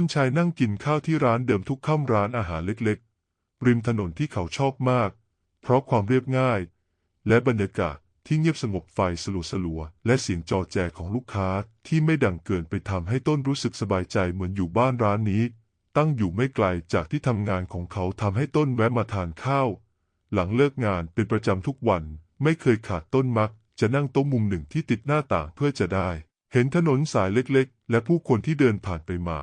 ต้นชายนั่งกินข้าวที่ร้านเดิมทุกค่ำร้านอาหารเล็กๆ ริมถนนที่เขาชอบมาก เพราะความเรียบง่าย และบรรยากาศที่เงียบสงบไฟสลัวสลัวๆและเสียงจอแจของลูกค้าที่ไม่ดังเกินไปทำให้ต้นรู้สึกสบายใจเหมือนอยู่บ้านร้านนี้ ตั้งอยู่ไม่ไกลจากที่ทำงานของเขาทำให้ต้นแวะมาทานข้าว หลังเลิกงานเป็นประจำทุกวัน ไม่เคยขาดต้นมัก จะนั่งโต๊ะมุมหนึ่งที่ติดหน้าต่างเพื่อจะได้ เห็นถนนสายเล็กๆ และผู้คนที่เดินผ่านไปมา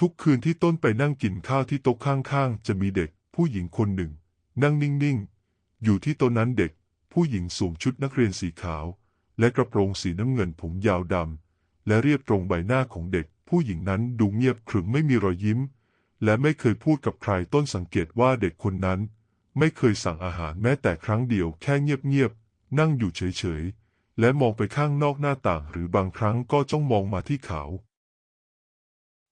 ทุกคืนที่ต้นไปนั่งกินข้าวที่โต๊ะข้างๆ จะมีเด็กผู้หญิงคนหนึ่ง นั่งนิ่งๆ อยู่ที่โต๊ะนั้นเด็ก ผู้หญิงสวมชุดนักเรียนสีขาว และกระโปรงสีน้ำเงินผมยาวดำและเรียบตรงใบหน้าของเด็ก ผู้หญิงนั้นดูเงียบขรึมไม่มีรอยยิ้ม และไม่เคยพูดกับใครต้นสังเกตว่าเด็กคนนั้น ไม่เคยสั่งอาหารแม้แต่ครั้งเดียวแค่เงียบๆนั่งอยู่เฉยๆและมองไปข้างนอกหน้าต่างหรือบางครั้งก็จ้องมองมาที่เขา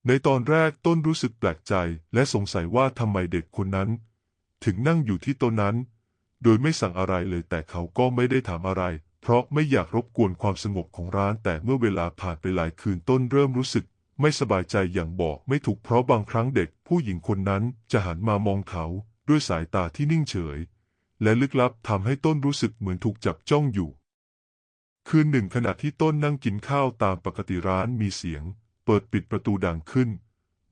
ในตอนแรกต้นรู้สึกแปลกใจและสงสัยว่าทำไมเด็กคนนั้น ถึงนั่งอยู่ที่โต๊ะนั้น โดยไม่สั่งอะไรเลยแต่เขาก็ไม่ได้ถามอะไร เพราะไม่อยากรบกวนความสงบของร้านแต่เมื่อเวลาผ่านไปหลายคืนต้นเริ่มรู้สึก ไม่สบายใจอย่างบอกไม่ถูกเพราะบางครั้งเด็กผู้หญิงคนนั้นจะหันมามองเขาด้วยสายตาที่นิ่งเฉย และลึกลับทำให้ต้นรู้สึกเหมือนถูกจับจ้องอยู่ คืนหนึ่งขณะที่ต้นนั่งกินข้าวตามปกติร้านมีเสียง ปิดปิดประตูดังขึ้น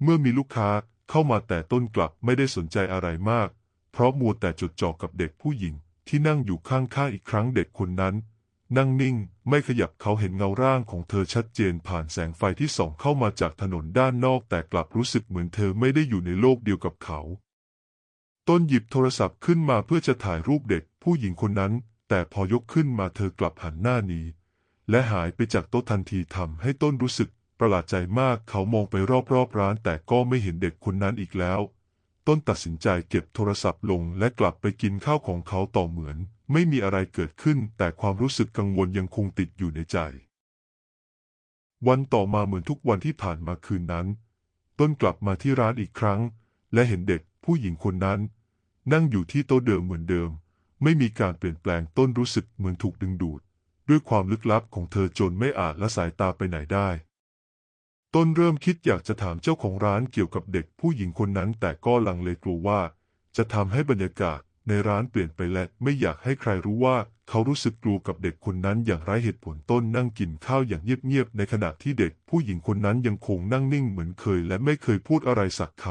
เมื่อมีลูกค้าเข้ามาแต่ต้นกลับไม่ได้สนใจอะไรมาก เพราะมัวแต่จดจ่อกับเด็กผู้หญิงที่นั่งอยู่ข้างๆอีกครั้งเด็กคนนั้น นั่งนิ่งไม่ขยับเขาเห็นเงาร่างของเธอชัดเจนผ่านแสงไฟที่ส่องเข้ามาจากถนนด้านนอกแต่กลับรู้สึกเหมือนเธอไม่ได้อยู่ในโลกเดียวกับเขา ต้นหยิบโทรศัพท์ขึ้นมาเพื่อจะถ่ายรูปเด็กผู้หญิงคนนั้น แต่พอยกขึ้นมาเธอกลับหันหน้าหนีและหายไปจากโต๊ะทันทีทำให้ต้นรู้สึก ประหลาดใจมากเขามองไปรอบๆร้านแต่ก็ไม่เห็นเด็กคนนั้นอีกแล้ว ต้นตัดสินใจเก็บโทรศัพท์ลงและกลับไปกินข้าวของเขาต่อเหมือน ไม่มีอะไรเกิดขึ้น แต่ความรู้สึกกังวลยังคงติดอยู่ในใจ วันต่อมาเหมือนทุกวันที่ผ่านมาคืนนั้น ต้นกลับมาที่ร้านอีกครั้ง และเห็นเด็กผู้หญิงคนนั้น นั่งอยู่ที่โต๊ะเดิมเหมือนเดิม ไม่มีการเปลี่ยนแปลงต้นรู้สึกเหมือนถูกดึงดูด ด้วยความลึกลับของเธอจนไม่อาจละสายตาไปไหนได้ ต้นเริ่มคิดอยากจะถามเจ้าของร้านเกี่ยวกับเด็กผู้หญิงคนนั้น แต่ก็ลังเลกลัวว่า จะทำให้บรรยากาศในร้านเปลี่ยนไปและไม่อยากให้ใครรู้ว่าเขารู้สึกกลัวกับเด็กคนนั้นอย่างไร้เหตุผลต้นนั่งกินข้าวอย่างเงียบๆในขณะที่เด็กผู้หญิงคนนั้นยังคงนั่งนิ่งเหมือนเคย และไม่เคยพูดอะไรสักค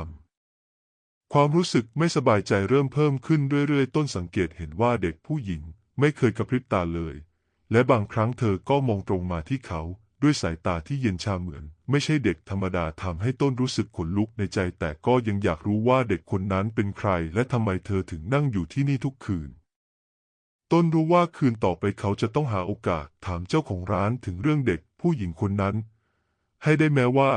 ำความรู้สึกไม่สบายใจเริ่มเพิ่มขึ้นเรื่อยๆ ต้นสังเกตเห็นว่าเด็กผู้หญิงไม่เคยกระพริบตาเลย และบางครั้งเธอก็มองตรงมาที่เขา ด้วยสายตาที่เย็นชาเหมือน ไม่ใช่เด็กธรรมดาทำให้ต้นรู้สึกขนลุกในใจ แต่ก็ยังอยากรู้ว่าเด็กคนนั้นเป็นใคร และทำไมเธอถึงนั่งอยู่ที่นี่ทุกคืน ต้นรู้ว่าคืนต่อไปเขาจะต้องหาโอกาสถามเจ้าของร้านถึงเรื่องเด็กผู้หญิงคนนั้น ให้ได้แม้ว่า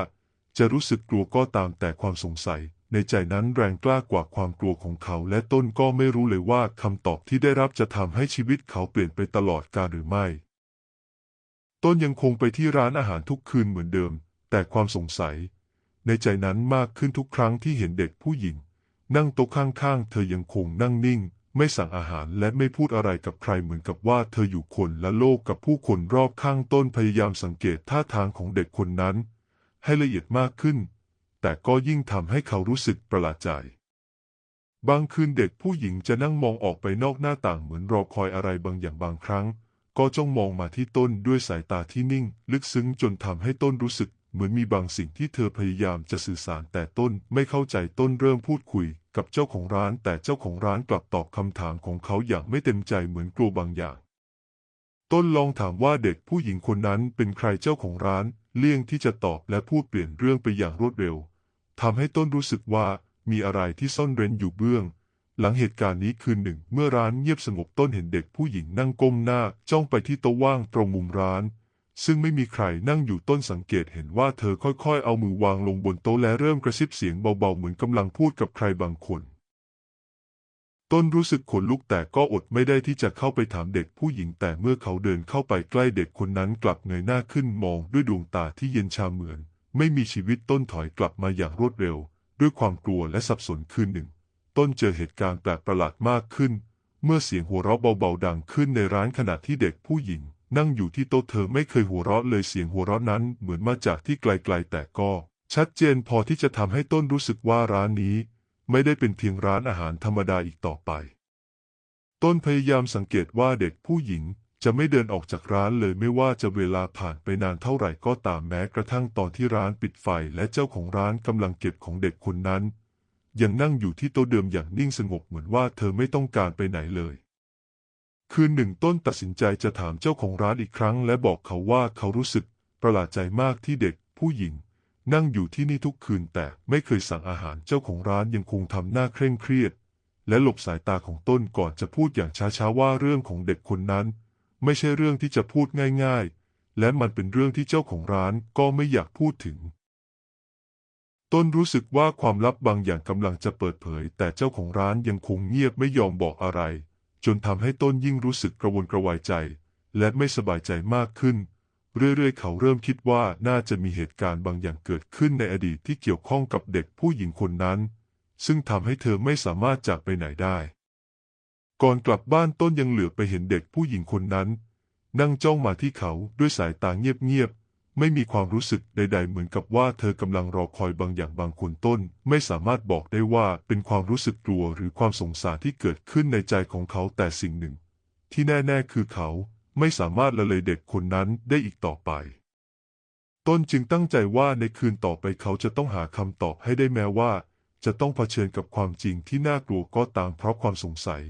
จะรู้สึกกลัวก็ตามแต่ความสงสัย ในใจนั้นแรงกล้ากว่าความกลัวของเขา และต้นก็ไม่รู้เลยว่าคำตอบที่ได้รับจะทำให้ชีวิตเขาเปลี่ยนไปตลอดกาลหรือไม่ ต้นยังคงไปที่ร้านอาหารทุกคืนเหมือนเดิม แต่ความสงสัย ในใจนั้นมากขึ้นทุกครั้งที่เห็นเด็กผู้หญิง นั่งโต๊ะข้างๆ เธอยังคงนั่งนิ่ง ไม่สั่งอาหารและไม่พูดอะไรกับใครเหมือนกับว่าเธออยู่คนละโลกกับผู้คนรอบข้างต้นพยายามสังเกตท่าทางของเด็กคนนั้น ให้ละเอียดมากขึ้น แต่ก็ยิ่งทำให้เขารู้สึกประหลาดใจบางคืนเด็กผู้หญิงจะนั่งมองออกไปนอกหน้าต่างเหมือนรอคอยอะไรบางอย่างบางครั้ง ก็จ้องมองมาที่ต้นด้วยสายตาที่นิ่ง ลึกซึ้งจนทำให้ต้นรู้สึก เหมือนมีบางสิ่งที่เธอพยายามจะสื่อสารแต่ต้นไม่เข้าใจต้นเริ่มพูดคุย กับเจ้าของร้านแต่เจ้าของร้านกลับตอบคำถามของเขาอย่างไม่เต็มใจเหมือนกลัวบางอย่าง ต้นลองถามว่าเด็กผู้หญิงคนนั้นเป็นใครเจ้าของร้าน เลี่ยงที่จะตอบและพูดเปลี่ยนเรื่องไปอย่างรวดเร็วทำให้ต้นรู้สึกว่ามีอะไรที่ซ่อนเร้นอยู่เบื้อง หลังเหตุการณ์นี้คืนหนึ่ง เมื่อร้านเงียบสงบต้นเห็นเด็กผู้หญิงนั่งก้มหน้าจ้องไปที่โต๊ะว่างตรงมุมร้าน ซึ่งไม่มีใครนั่งอยู่ต้นสังเกตเห็นว่าเธอค่อยๆ เอามือวางลงบนโต๊ะและเริ่มกระซิบเสียงเบาๆเหมือนกำลังพูดกับใครบางคนต้นรู้สึกขนลุกแต่ก็อดไม่ได้ที่จะเข้าไปถามเด็กผู้หญิงแต่เมื่อเขาเดินเข้าไปใกล้เด็กคนนั้นกลับเงยหน้าขึ้นมองด้วยดวงตาที่เย็นชาเหมือน ไม่มีชีวิตต้นถอยกลับมาอย่างรวดเร็ว ด้วยความกลัวและสับสนคืนหนึ่ง ต้นเจอเหตุการณ์แปลกประหลาดมากขึ้น เมื่อเสียงหัวเราะเบาๆดังขึ้นในร้านขณะที่เด็กผู้หญิง นั่งอยู่ที่โต๊ะเธอไม่เคยหัวเราะเลยเสียงหัวเราะนั้นเหมือนมาจากที่ไกลๆแต่ก็ชัดเจนพอที่จะทำให้ต้นรู้สึกว่าร้านนี้ ไม่ได้เป็นเพียงร้านอาหารธรรมดาอีกต่อไป ต้นพยายามสังเกตว่าเด็กผู้หญิงจะไม่เดินออกจากร้านเลยไม่ว่าจะเวลาผ่านไปนานเท่าไหร่ก็ตามแม้กระทั่งตอนที่ร้านปิดไฟและเจ้าของร้านกำลังเก็บของเด็กคนนั้น ยังนั่งอยู่ที่โต๊ะเดิมอย่างนิ่งสงบเหมือนว่าเธอไม่ต้องการไปไหนเลย คืนหนึ่งต้นตัดสินใจจะถามเจ้าของร้านอีกครั้ง และบอกเขาว่าเขารู้สึกประหลาดใจมากที่เด็กผู้หญิง นั่งอยู่ที่นี่ทุกคืนแต่ไม่เคยสั่งอาหารเจ้าของร้านยังคงทำหน้าเคร่งเครียด และหลบสายตาของต้นก่อนจะพูดอย่างช้าๆว่าเรื่องของเด็กคนนั้น ไม่ใช่เรื่องที่จะพูดง่าย ๆ และมันเป็นเรื่องที่เจ้าของร้านก็ไม่อยากพูดถึง ต้นรู้สึกว่าความลับบางอย่างกำลังจะเปิดเผย แต่เจ้าของร้านยังคงเงียบไม่ยอมบอกอะไร จนทำให้ต้นยิ่งรู้สึกกระวนกระวายใจ และไม่สบายใจมากขึ้น เรื่อยๆ เขาเริ่มคิดว่าน่าจะมีเหตุการณ์บางอย่างเกิดขึ้นในอดีตที่เกี่ยวข้องกับเด็กผู้หญิงคนนั้น ซึ่งทำให้เธอไม่สามารถจากไปไหนได้ ก่อนกลับบ้านต้นยังเหลือไปเห็นเด็กผู้หญิงคนนั้น นั่งจ้องมาที่เขาด้วยสายตาเงียบๆ ไม่มีความรู้สึกใด ๆ เหมือนกับว่าเธอกำลังรอคอยบางอย่างบางคนต้น ไม่สามารถบอกได้ว่าเป็นความรู้สึกกลัวหรือความสงสารที่เกิดขึ้นในใจของเขาแต่สิ่งหนึ่ง ที่แน่ ๆ คือเขาไม่สามารถละเลยเด็กคนนั้นได้อีกต่อไป ต้นจึงตั้งใจว่าในคืนต่อไปเขาจะต้องหาคำตอบให้ได้แม้ว่า จะต้องเผชิญกับความจริงที่น่ากลัวก็ตามเพราะความสงสัย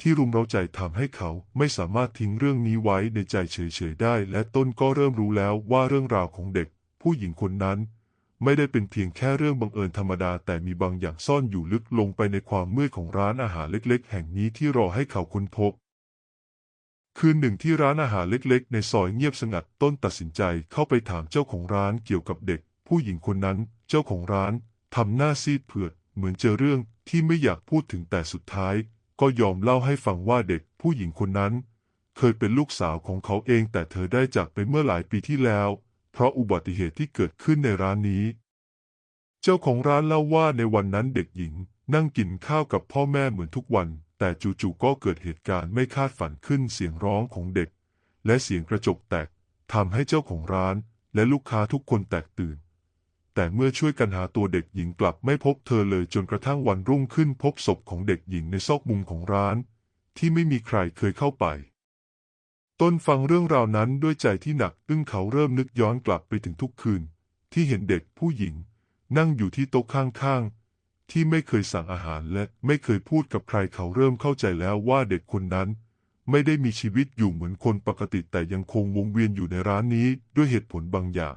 ที่รุมเร้าใจทำให้เขาไม่สามารถทิ้งเรื่องนี้ไว้ในใจเฉยๆได้ และต้นก็เริ่มรู้แล้วว่าเรื่องราวของเด็ก ผู้หญิงคนนั้น ไม่ได้เป็นเพียงแค่เรื่องบังเอิญธรรมดา แต่มีบางอย่างซ่อนอยู่ลึกลงไปในความมืดของร้านอาหารเล็กๆ แห่งนี้ที่รอให้เขาค้นพบ คืนหนึ่งที่ร้านอาหารเล็กๆ ในซอยเงียบสงัดต้นตัดสินใจเข้าไปถามเจ้าของร้านเกี่ยวกับเด็ก ผู้หญิงคนนั้น เจ้าของร้านทำหน้าซีดเผือดเหมือนเจอเรื่องที่ไม่อยากพูดถึงแต่สุดท้าย ก็ยอมเล่าให้ฟังว่าเด็กผู้หญิงคนนั้น เคยเป็นลูกสาวของเขาเอง แต่เธอได้จากไปเมื่อหลายปีที่แล้ว เพราะอุบัติเหตุที่เกิดขึ้นในร้านนี้ เจ้าของร้านเล่าว่าในวันนั้นเด็กหญิงนั่งกินข้าวกับพ่อแม่เหมือนทุกวัน แต่จู่ๆก็เกิดเหตุการณ์ไม่คาดฝันขึ้นเสียงร้องของเด็ก และเสียงกระจกแตกทำให้เจ้าของร้านและลูกค้าทุกคนแตกตื่น แต่เมื่อช่วยกันหาตัวเด็กหญิงกลับไม่พบเธอเลยจนกระทั่งวันรุ่งขึ้นพบศพของเด็กหญิงในซอกมุมของร้าน ที่ไม่มีใครเคยเข้าไป ต้นฟังเรื่องราวนั้นด้วยใจที่หนักอึ้งเขาเริ่มนึกย้อนกลับไปถึงทุกคืน ที่เห็นเด็กผู้หญิง นั่งอยู่ที่โต๊ะข้างๆ ที่ไม่เคยสั่งอาหารและไม่เคยพูดกับใครเขาเริ่มเข้าใจแล้วว่าเด็กคนนั้นไม่ได้มีชีวิตอยู่เหมือนคนปกติแต่ยังคงวงเวียนอยู่ในร้านนี้ด้วยเหตุผลบางอย่าง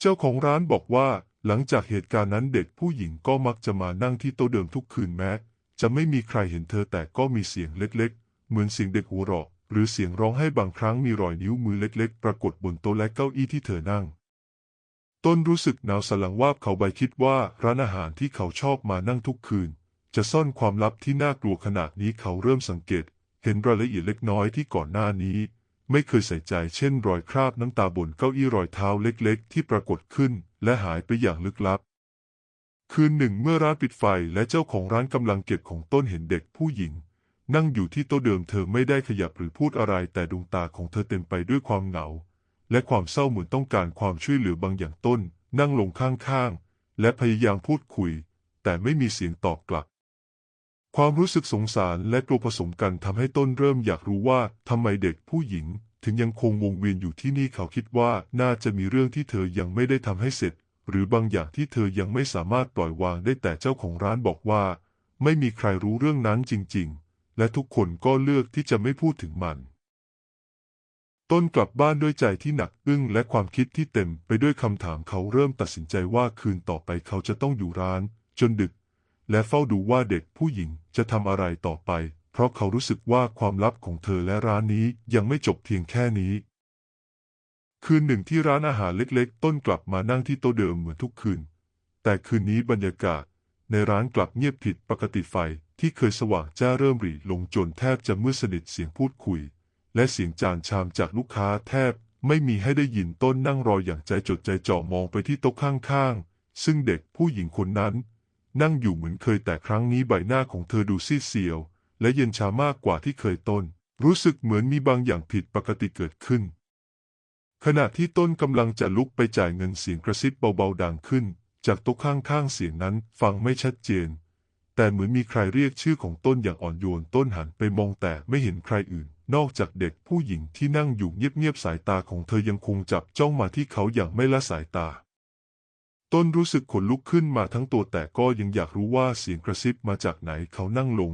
เจ้าของร้านบอกว่าหลังจากเหตุการณ์นั้นเด็กผู้หญิงก็มักจะมานั่งที่โต๊ะเดิมทุกคืนแม้ จะไม่มีใครเห็นเธอแต่ก็มีเสียงเล็กๆ เหมือนเสียงเด็กหัวเราะหรือเสียงร้องให้บางครั้งมีรอยนิ้วมือเล็กๆ ปรากฏบนโต๊ะและเก้าอี้ที่เธอนั่ง ต้นรู้สึกหนาวสลังว่าเขาใบคิดว่าร้านอาหารที่เขาชอบมานั่งทุกคืน จะซ่อนความลับที่น่ากลัวขนาดนี้เขาเริ่มสังเกต เห็นรายละเอียดเล็กน้อยที่ก่อนหน้านี้ ไม่เคยใส่ใจเช่นรอยคราบน้ำตาบนเก้าอี้รอยเท้าเล็กๆ ที่ปรากฏขึ้นและหายไปอย่างลึกลับ คืนหนึ่งเมื่อร้านปิดไฟและเจ้าของร้านกำลังเก็บของต้นเห็นเด็กผู้หญิง นั่งอยู่ที่โต๊ะเดิมเธอไม่ได้ขยับหรือพูดอะไร แต่ดวงตาของเธอเต็มไปด้วยความเหงา และความเศร้าเหมือนต้องการความช่วยเหลือบางอย่างต้น นั่งลงข้างๆและพยายามพูดคุย แต่ไม่มีเสียงตอบกลับ ความรู้สึกสงสารและกลัวผสมกันทำให้ต้นเริ่มอยากรู้ว่าทำไมเด็กผู้หญิง ถึงยังคงวงเวียนอยู่ที่นี่เขาคิดว่าน่าจะมีเรื่องที่เธอยังไม่ได้ทำให้เสร็จ หรือบางอย่างที่เธอยังไม่สามารถปล่อยวางได้แต่เจ้าของร้านบอกว่า ไม่มีใครรู้เรื่องนั้นจริง ๆ และทุกคนก็เลือกที่จะไม่พูดถึงมันต้นกลับบ้านด้วยใจที่หนักอึ้งและความคิดที่เต็มไปด้วยคำถามเขาเริ่มตัดสินใจว่าคืนต่อไปเขาจะต้องอยู่ร้าน จนดึก และเฝ้าดูว่าเด็กผู้หญิงจะทำอะไรต่อไป เพราะเขารู้สึกว่าความลับของเธอและร้านนี้ยังไม่จบเพียงแค่นี้ คืนหนึ่งที่ร้านอาหารเล็กๆ ต้นกลับมานั่งที่โต๊ะเดิมเหมือนทุกคืน แต่คืนนี้บรรยากาศ ในร้านกลับเงียบผิดปกติไฟที่เคยสว่างจ้าเริ่มหรี่ลงจนแทบจะมืดสนิทเสียงพูดคุย และเสียงจานชามจากลูกค้าแทบไม่มีให้ได้ยินต้นนั่งรออย่างใจจดใจจ่อมองไปที่โต๊ะข้างๆ ซึ่งเด็กผู้หญิงคนนั้น นั่งอยู่เหมือนเคยแต่ครั้งนี้ใบหน้าของเธอดูซีดเซียว และเย็นชามากกว่าที่เคยต้น รู้สึกเหมือนมีบางอย่างผิดปกติเกิดขึ้น ขณะที่ต้นกำลังจะลุกไปจ่ายเงินเสียงกระซิบเบาๆดังขึ้น จากโต๊ะข้างๆเสียงนั้นฟังไม่ชัดเจน แต่เหมือนมีใครเรียกชื่อของต้นอย่างอ่อนโยนต้นหันไปมองแต่ไม่เห็นใครอื่น นอกจากเด็กผู้หญิงที่นั่งอยู่เงียบๆสายตาของเธอยังคงจับจ้องมาที่เขาอย่างไม่ละสายตา ต้นรู้สึกขนลุกขึ้นมาทั้งตัวแต่ก็ยังอยากรู้ว่าเสียงกระซิบมาจากไหนเขานั่งลง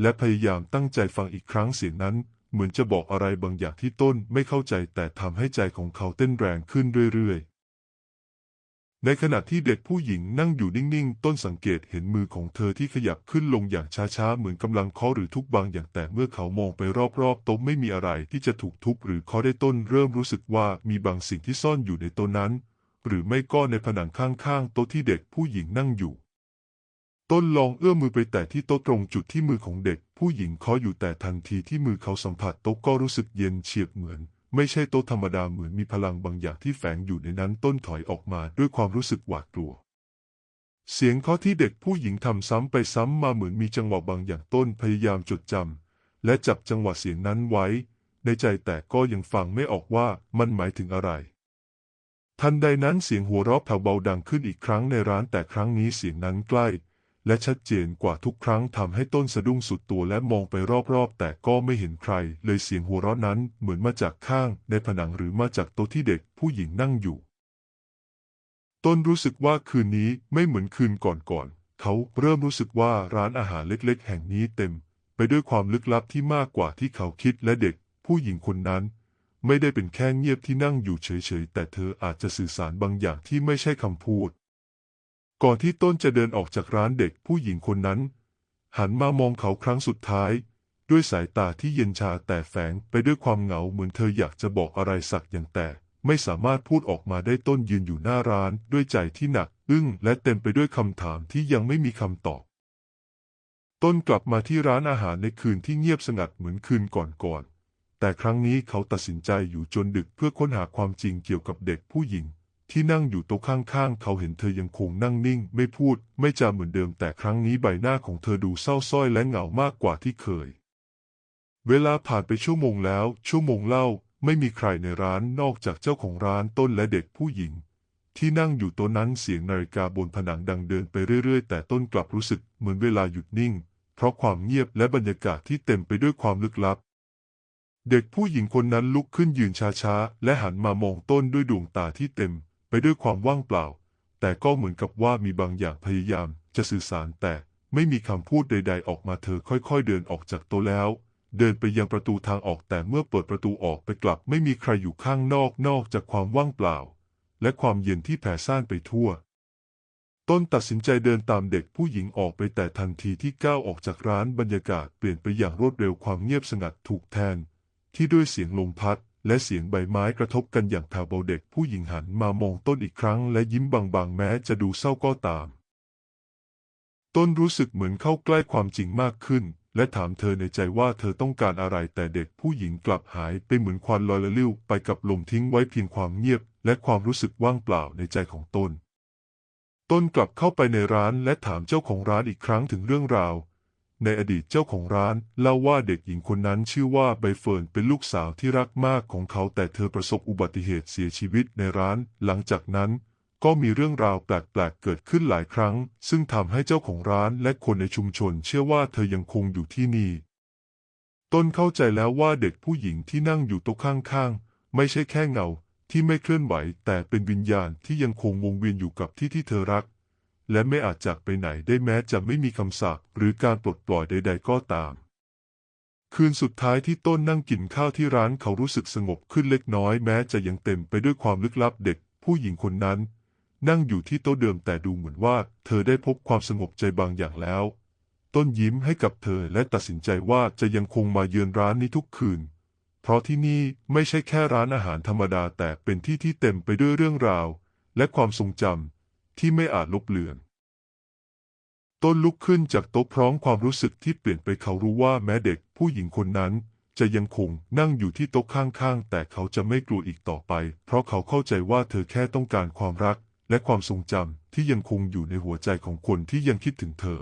และพยายามตั้งใจฟังอีกครั้งเสียงนั้น เหมือนจะบอกอะไรบางอย่างที่ต้นไม่เข้าใจแต่ทำให้ใจของเขาเต้นแรงขึ้นเรื่อยๆ ในขณะที่เด็กผู้หญิงนั่งอยู่นิ่งๆ ต้นสังเกตเห็นมือของเธอที่ขยับขึ้นลงอย่างช้าๆ เหมือนกำลังเคาะหรือทุบบางอย่างแต่เมื่อเขามองไปรอบๆโต๊ะไม่มีอะไรที่จะถูกทุบหรือเคาะได้ต้นเริ่มรู้สึกว่ามีบางสิ่งที่ซ่อนอยู่ในโต๊ะนั้น หรือไม่ก็ในผนังข้างๆโต๊ะที่เด็กผู้หญิงนั่งอยู่ ต้นลองเอื้อมมือไปแตะที่โต๊ะตรงจุดที่มือของเด็ก ผู้หญิงเคาะอยู่แต่ทันทีที่มือเขาสัมผัสโต๊ะก็รู้สึกเย็นเฉียบเหมือน ไม่ใช่โต๊ะธรรมดาเหมือนมีพลังบางอย่างที่แฝงอยู่ในนั้นต้นถอยออกมาด้วยความรู้สึกหวาดกลัวเสียงเคาะที่เด็กผู้หญิงทำซ้ำไปซ้ำมาเหมือนมีจังหวะบางอย่างต้นพยายามจดจำและจับจังหวะเสียงนั้นไว้ ในใจแต่ก็ยังฟังไม่ออกว่ามันหมายถึงอะไร ทันใดนั้นเสียงหัวเราะแผ่วเบาดังขึ้นอีกครั้งในร้านแต่ครั้งนี้เสียงนั้นใกล้ และชัดเจนกว่าทุกครั้งทำให้ต้นสะดุ้งสุดตัวและมองไปรอบๆ แต่ก็ไม่เห็นใคร เลยเสียงหัวเราะนั้นเหมือนมาจากข้างในผนังหรือมาจากโต๊ะที่เด็กผู้หญิงนั่งอยู่ ต้นรู้สึกว่าคืนนี้ไม่เหมือนคืนก่อนๆเขาเริ่มรู้สึกว่าร้านอาหารเล็ก ๆ แห่งนี้เต็ม ไปด้วยความลึกลับที่มากกว่าที่เขาคิดและเด็กผู้หญิงคนนั้น ไม่ได้เป็นแค่เงียบที่นั่งอยู่เฉยๆ แต่เธออาจจะสื่อสารบางอย่างที่ไม่ใช่คำพูด ก่อนที่ต้นจะเดินออกจากร้านเด็กผู้หญิงคนนั้น หันมามองเขาครั้งสุดท้าย ด้วยสายตาที่เย็นชาแต่แฝงไปด้วยความเหงาเหมือนเธออยากจะบอกอะไรสักอย่างแต่ไม่สามารถพูดออกมาได้ต้นยืนอยู่หน้าร้านด้วยใจที่หนักอึ้งและเต็มไปด้วยคำถามที่ยังไม่มีคำตอบ ต้นกลับมาที่ร้านอาหารในคืนที่เงียบสงัดเหมือนคืนก่อนๆ แต่ครั้งนี้เขาตัดสินใจอยู่จนดึกเพื่อค้นหาความจริงเกี่ยวกับเด็กผู้หญิง ที่นั่งอยู่โต๊ะข้างๆ เขาเห็นเธอยังคงนั่งนิ่ง ไม่พูด ไม่จาเหมือนเดิม แต่ครั้งนี้ใบหน้าของเธอดูเศร้าส้อยและเหงามากกว่าที่เคย เวลาผ่านไปชั่วโมงแล้ว ชั่วโมงเล่า ไม่มีใครในร้านนอกจากเจ้าของร้านต้นและเด็กผู้หญิง ที่นั่งอยู่โต๊ะนั้นเสียงนาฬิกาบนผนังดังเดินไปเรื่อยๆ แต่ต้นกลับรู้สึกเหมือนเวลาหยุดนิ่ง เพราะความเงียบและบรรยากาศที่เต็มไปด้วยความลึกลับ เด็กผู้หญิงคนนั้นลุกขึ้นยืนช้าๆ และหันมามองต้นด้วยดวงตาที่เต็ม ไปด้วยความว่างเปล่า แต่ก็เหมือนกับว่ามีบางอย่างพยายามจะสื่อสารแต่ไม่มีคำพูดใด ๆ ออกมาเธอค่อยๆ เดินออกจากโต๊ะแล้ว เดินไปยังประตูทางออกแต่เมื่อเปิดประตูออกไปกลับ ไม่มีใครอยู่ข้างนอกนอกจากความว่างเปล่า และความเย็นที่แผ่ซ่านไปทั่ว ต้นตัดสินใจเดินตามเด็กผู้หญิงออกไปแต่ทันทีที่ก้าวออกจากร้านบรรยากาศเปลี่ยนไปอย่างรวดเร็วความเงียบสงัดถูกแทน ที่ด้วยเสียงลมพัด และเสียงใบไม้กระทบกันอย่างแผ่วเบาเด็กผู้หญิงหันมามองต้นอีกครั้ง และยิ้มบางๆ แม้จะดูเศร้าก็ตาม ต้นรู้สึกเหมือนเข้าใกล้ความจริงมากขึ้น และถามเธอในใจว่าเธอต้องการอะไรแต่เด็กผู้หญิงกลับหายไปเหมือนควันลอยละลิ้วไปกับลมทิ้งไว้เพียงความเงียบ และความรู้สึกว่างเปล่าในใจของต้น ต้นกลับเข้าไปในร้านและถามเจ้าของร้านอีกครั้งถึงเรื่องราว ในอดีตเจ้าของร้านเล่าว่าเด็กหญิงคนนั้นชื่อว่าใบเฟิร์นเป็นลูกสาวที่รักมากของเขา แต่เธอประสบอุบัติเหตุเสียชีวิตในร้าน หลังจากนั้นก็มีเรื่องราวแปลกๆเกิดขึ้นหลายครั้ง ซึ่งทำให้เจ้าของร้านและคนในชุมชนเชื่อว่าเธอยังคงอยู่ที่นี่ ต้นเข้าใจแล้วว่าเด็กผู้หญิงที่นั่งอยู่โต๊ะข้างๆ ไม่ใช่แค่เงาที่ไม่เคลื่อนไหว แต่เป็นวิญญาณที่ยังคงวงเวียนอยู่กับที่ที่เธอรัก และไม่อาจจากไปไหนได้แม้จะไม่มีคำสาปหรือการปลดปล่อยใด ๆ ก็ตาม คืนสุดท้ายที่ต้นนั่งกินข้าวที่ร้านเขารู้สึกสงบขึ้นเล็กน้อยแม้จะยังเต็มไปด้วยความลึกลับเด็กผู้หญิงคนนั้น นั่งอยู่ที่โต๊ะเดิมแต่ดูเหมือนว่า เธอได้พบความสงบใจบางอย่างแล้ว ต้นยิ้มให้กับเธอและตัดสินใจว่าจะยังคงมาเยือนร้านนี้ทุกคืน เพราะที่นี่ไม่ใช่แค่ร้านอาหารธรรมดาแต่เป็นที่ที่เต็มไปด้วยเรื่องราว และความทรงจำ ที่ไม่อาจลบเลือน ต้นลุกขึ้นจากโต๊ะพร้อมความรู้สึกที่เปลี่ยนไปเขารู้ว่าแม้เด็กผู้หญิงคนนั้นจะยังคงนั่งอยู่ที่โต๊ะข้างๆ แต่เขาจะไม่กลัวอีกต่อไป เพราะเขาเข้าใจว่าเธอแค่ต้องการความรัก และความทรงจำที่ยังคงอยู่ในหัวใจของคนที่ยังคิดถึงเธอ